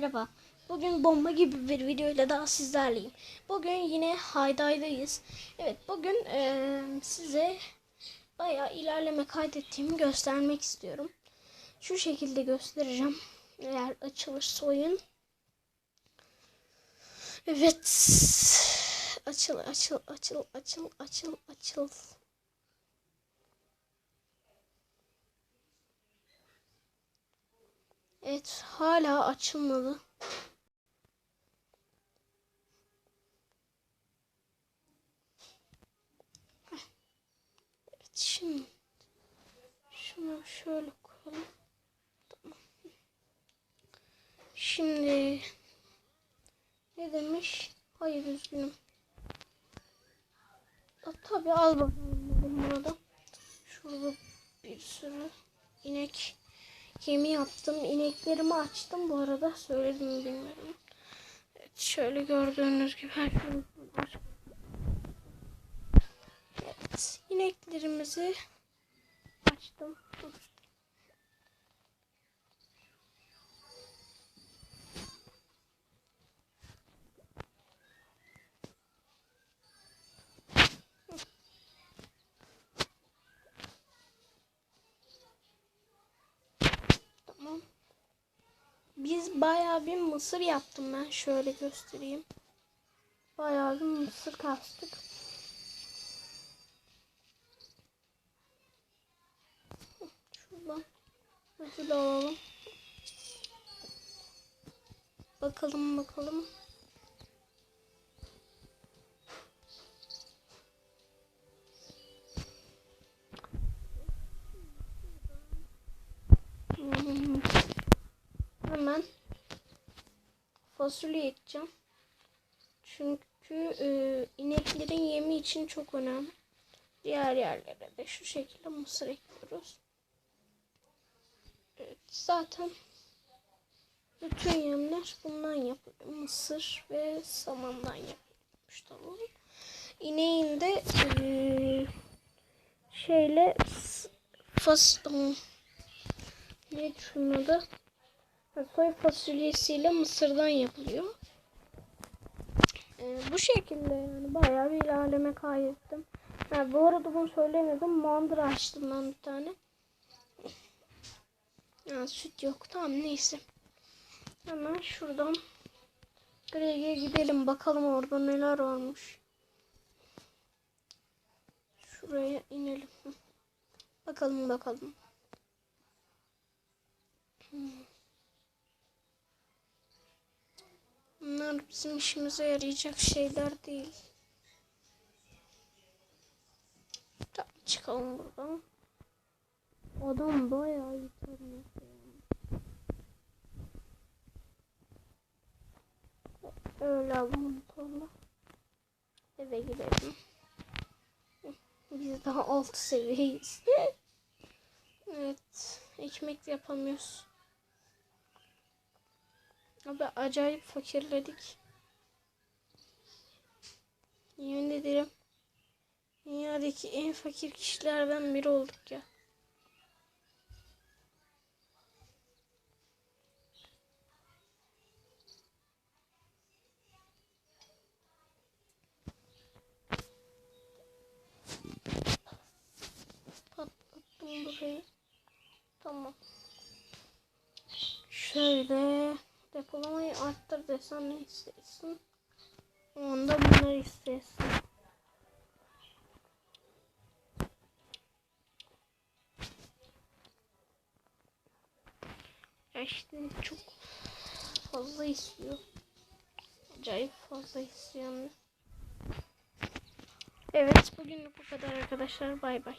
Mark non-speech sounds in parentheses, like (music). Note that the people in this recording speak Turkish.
merhaba. Bugün bomba gibi bir videoyla daha sizlerleyim. Bugün yine Hayday'dayız. Evet bugün eee, size bayağı ilerleme kaydettiğimi göstermek istiyorum. Şu şekilde göstereceğim. Eğer açılırsa oyun. Evet. Açıl açıl açıl açıl açıl açıl. Evet hala açılmadı. Evet şimdi şunu şöyle koyalım. Tamam. Şimdi ne demiş? Hayır üzgünüm. A, tabii al bakalım da. Şurada bir sürü inek yemi yaptım. İneklerimi açtım bu arada. Söyledim mi bilmiyorum. Evet, şöyle gördüğünüz gibi her şeyi aç. Evet, ineklerimizi açtım. Tamam. Biz bayağı bir mısır yaptım ben. Şöyle göstereyim. Bayağı bir mısır kastık. Şuradan ödül alalım. Bakalım bakalım. Fasulye ekeceğim. Çünkü e, ineklerin yemi için çok önemli. Diğer yerlere de şu şekilde mısır ekliyoruz. Evet, zaten bütün yemler bundan yapılıyor. Mısır ve samandan yapılmış tamam. İneğin de e, şeyle fas ne şunun adı? Ha, Soy fasulyesiyle mısırdan yapılıyor. Ee, bu şekilde yani bayağı bir ilerleme kaydettim. Ha, bu arada bunu söylemedim. Mandıra açtım ben bir tane. Ya, süt yok. Tamam neyse. Hemen şuradan Greg'e gidelim. Bakalım orada neler varmış. Şuraya inelim. Bakalım bakalım. Bunlar bizim işimize yarayacak şeyler değil. Tamam çıkalım buradan. Adam bayağı yani. Öyle alalım sonra. Eve gidelim. Biz daha alt seviyeyiz. (laughs) evet. Ekmek yapamıyoruz. Abi acayip fakirledik. Yemin ederim. Dünyadaki en fakir kişilerden biri olduk ya. Patlattım burayı. Tamam. Şöyle depolamayı arttır desen ne istersin? Onda bunları istersin. İşte çok fazla istiyor. Acayip fazla istiyor. Evet bugünlük bu kadar arkadaşlar. Bay bay.